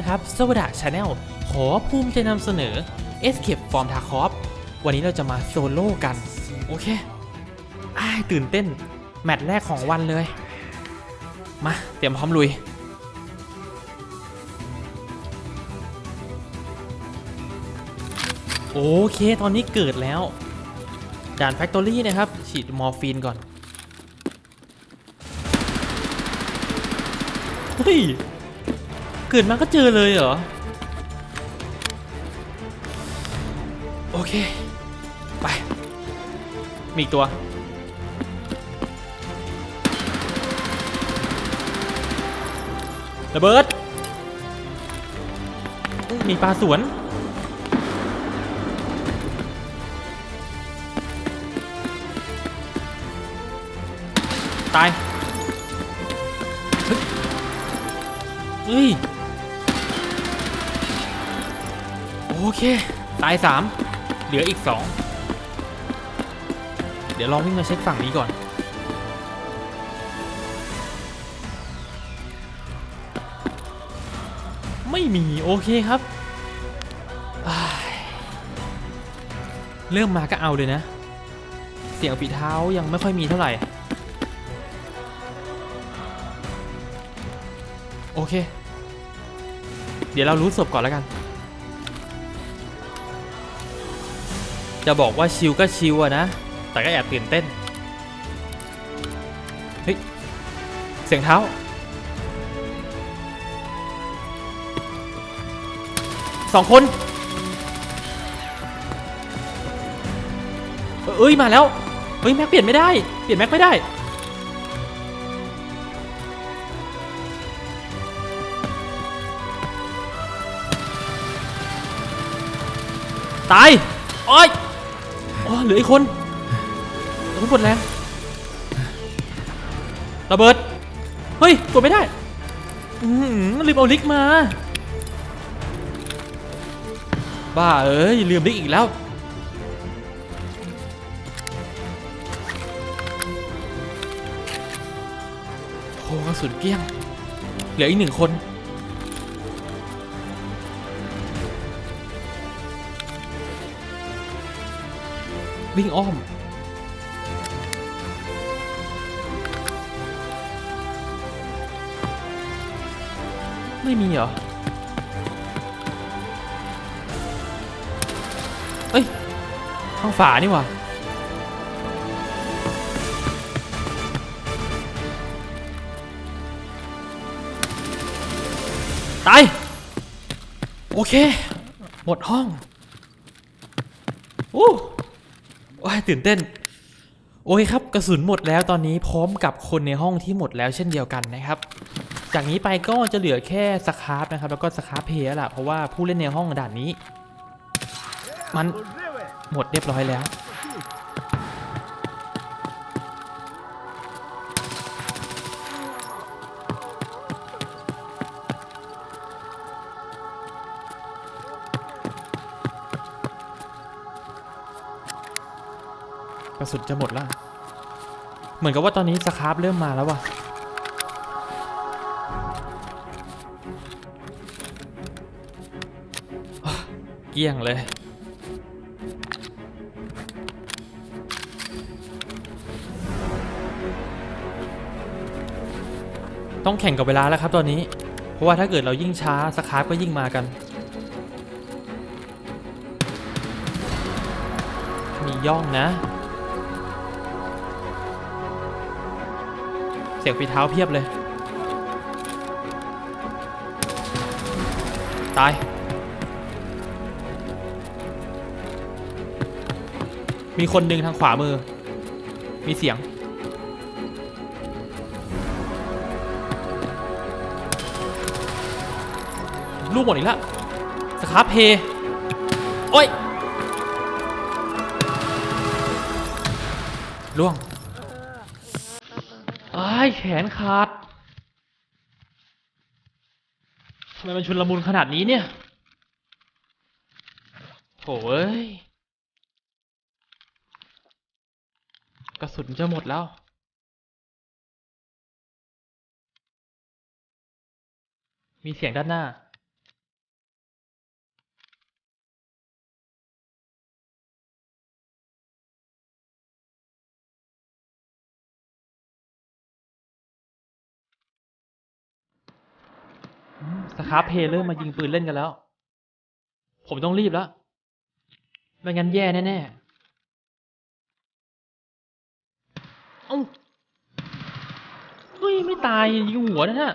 นะครับสวัสดีชาแนลขอภูมิใจนำเสนอ Escape from Tarkov วันนี้เราจะมาโซโล่กัน โอเคอ้ายตื่นเต้น แมตช์แรกของวันเลย มา เตรียมพร้อมลุย โอเค ตอนนี้เกิดแล้ว ด่านแฟคทอรี่นะครับ ฉีดมอร์ฟีนก่อน เฮ้ย เกิดมาก็เจอเลยเหรอ โอเค ไป มีอีกตัว ระเบิด มีปลาสวน ตาย เฮ้ย โอเค ตายสามเหลืออีกสองเดี๋ยวลองวิ่งมาเช็คฝั่งนี้ก่อน ไม่มีโอเคครับ เริ่มมาก็เอาเลยนะ เสียงฝีเท้ายังไม่ค่อยมีเท่าไหร่ โอเค เดี๋ยวเรารู้ศพก่อนแล้วกัน จะบอกว่าชิลก็ชิลอะนะ แต่ก็แอบตื่นเต้น เฮ้ย เสียงเท้า สองคน เอ้ย มาแล้ว เฮ้ย แม็กเปลี่ยนไม่ได้ เปลี่ยนแม็กไม่ได้ตาย โอ้ย อ๋อเหลืออีกคนเหลือคนหมดแรงระเบิด เฮ้ยกดไม่ได้อือหือลืมเอาลิกมา บ้าเอ้ยลืมลิกอีกแล้ว โอ้กระสุนเกลี้ยง เหลืออีกหนึ่งคน วิ่งอ้อม ไม่มีเหรอ เอ้ย ทางฝานี่หว่าตาย โอเค หมดห้องอู้ โอ้ยตื่นเต้น โอเคครับ กระสุนหมดแล้วตอนนี้พร้อมกับคนในห้องที่หมดแล้วเช่นเดียวกันนะครับ จากนี้ไปก็จะเหลือแค่สครับนะครับ แล้วก็สครับเพย์แล้วล่ะเพราะว่าผู้เล่นในห้องด่านนี้ มันหมดเรียบร้อยแล้ว กระสุนจะหมดแล้ว เหมือนกับว่าตอนนี้สครับเริ่มมาแล้วว่ะอะ เกี้ยงเลย ต้องแข่งกับเวลาแล้วครับตอนนี้ เพราะว่าถ้าเกิดเรายิ่งช้าสครับก็ยิ่งมากันมีย่องนะ เสียงฝีเท้าเพียบเลย ตาย มีคนดึงทางขวามือ มีเสียง ลูกหมดอีกแล้วสครับเพโอ้ยล่วง อ้ายแขนขาดทำไมมันชุนละมุนขนาดนี้เนี่ยโถเอ้ย กระสุนจะหมดแล้ว มีเสียงด้านหน้า สคาร์เพเริ่มมายิงปืนเล่นกันแล้ว ผมต้องรีบแล้ว ไม่งั้นแย่แน่ๆ เอ้า เฮ้ย ไม่ตายยิงหัวนะฮะ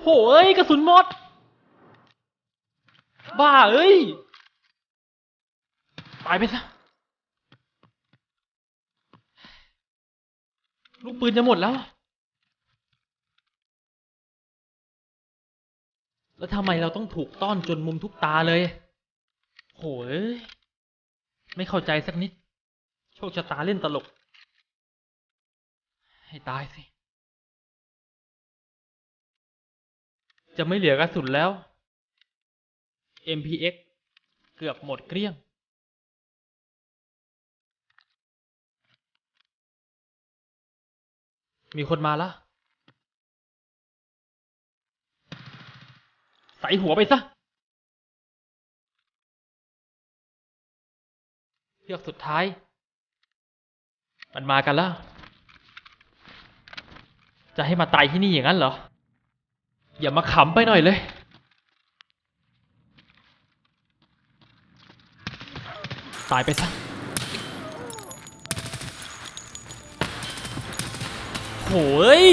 โหเอ้ย กระสุนหมด บ้าเอ้ย ตายไปซะ ลูกปืนจะหมดแล้ว แล้วทำไมเราต้องถูกต้อนจนมุมทุกตาเลย โหย ไม่เข้าใจสักนิด โชคชะตาเล่นตลก ให้ตายสิ จะไม่เหลือกระสุนแล้ว MPX เกือบหมดเกลี้ยง มีคนมาละใส่หัวไปซะ เลือกสุดท้าย มันมากันแล้ว จะให้มาตายที่นี่อย่างนั้นเหรอ อย่ามาขำไปหน่อยเลยตายไปซะ โหย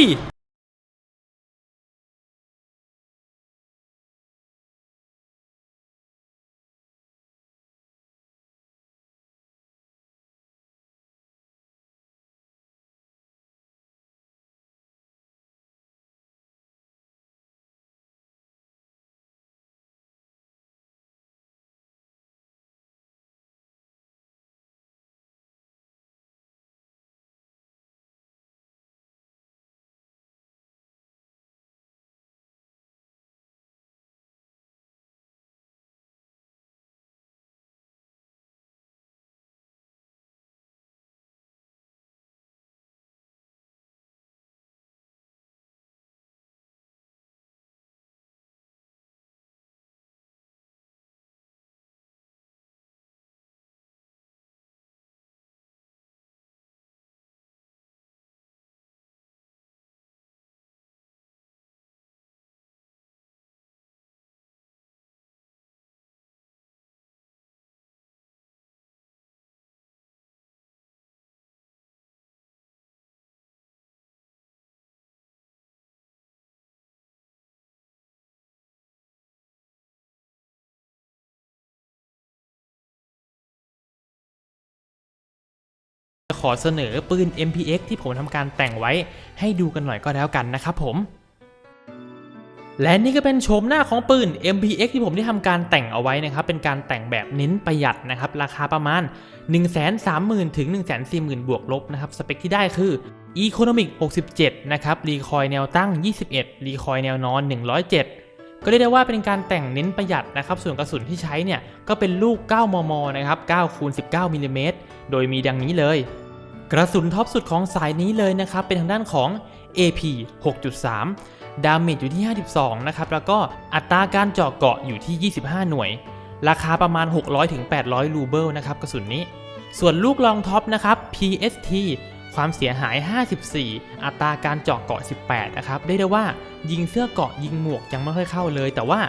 ขอเสนอปืน MPX ที่ผมทำการแต่งไว้ให้ดูกันหน่อยก็แล้วกันนะครับผม และนี่ก็เป็นโฉมหน้าของปืน MPX ที่ผมได้ทำการแต่งเอาไว้นะครับ เป็นการแต่งแบบเน้นประหยัดนะครับ ราคาประมาณ 130,000 ถึง 140,000 บวกลบนะครับ สเปคที่ได้คือ Economic 67 นะครับ รีคอยแนวตั้ง 21 รีคอยแนวนอน 107 ก็เรียกได้ว่าเป็นการแต่งเน้นประหยัดนะครับ ส่วนกระสุนที่ใช้เนี่ยก็เป็นลูก 9 มม นะครับ 9 คูณ 19มิลลิเมตรโดยมีดังนี้เลย กระสุนท็อปสุดของสายนี้เลยนะครับ เป็นทางด้านของ AP 6.3 ดาเมจอยู่ที่ 52 นะครับ แล้วก็อัตราการเจาะเกาะอยู่ที่ 25 หน่วย ราคาประมาณ 600-800 รูเบิลนะครับกระสุนนี้ ส่วนลูกรองท็อปนะครับ PST ความเสียหาย 54 อัตราการเจาะเกาะ 18 นะครับได้ได้ว่ายิงเสื้อเกาะยิงหมวกยังไม่ค่อยเข้าเลย แต่ว่า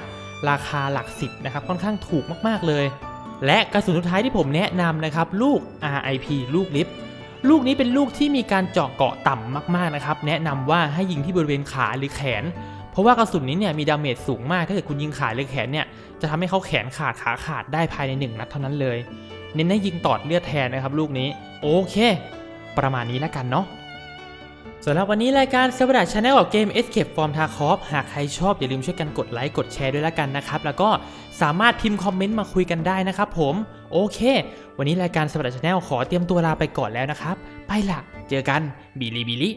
ราคาหลัก 10 นะครับ ค่อนข้างถูกมากๆเลย และกระสุนสุดท้ายที่ผมแนะนำนะครับ ลูก RIP ลูกลิฟต์ลูกนี้เป็นลูกที่มีการเจาะเกาะต่ำมากๆนะครับ แนะนำว่าให้ยิงที่บริเวณขาหรือแขน เพราะว่ากระสุนนี้เนี่ยมีดาเมจสูงมาก ถ้าเกิดคุณยิงขาหรือแขนเนี่ยจะทำให้เขาแขนขาดขาขาดได้ภายในหนึ่งนัดเท่านั้นเลย เน้นให้ยิงตอดเลือดแทนนะครับ ลูกนี้ โอเค ประมาณนี้แล้วกันเนาะสำหรับวันนี้รายการเซเวอร์ดชาแนลกับเกม Escape from Tarkov หากใครชอบอย่าลืมช่วยกันกดไลค์กดแชร์ด้วยแล้วกันนะครับ แล้วก็สามารถพิมพ์คอมเมนต์มาคุยกันได้นะครับผม โอเค วันนี้รายการสวัสดีชาแนลขอเตรียมตัวลาไปก่อนแล้วนะครับ ไปละเจอกันบิลิบิลิ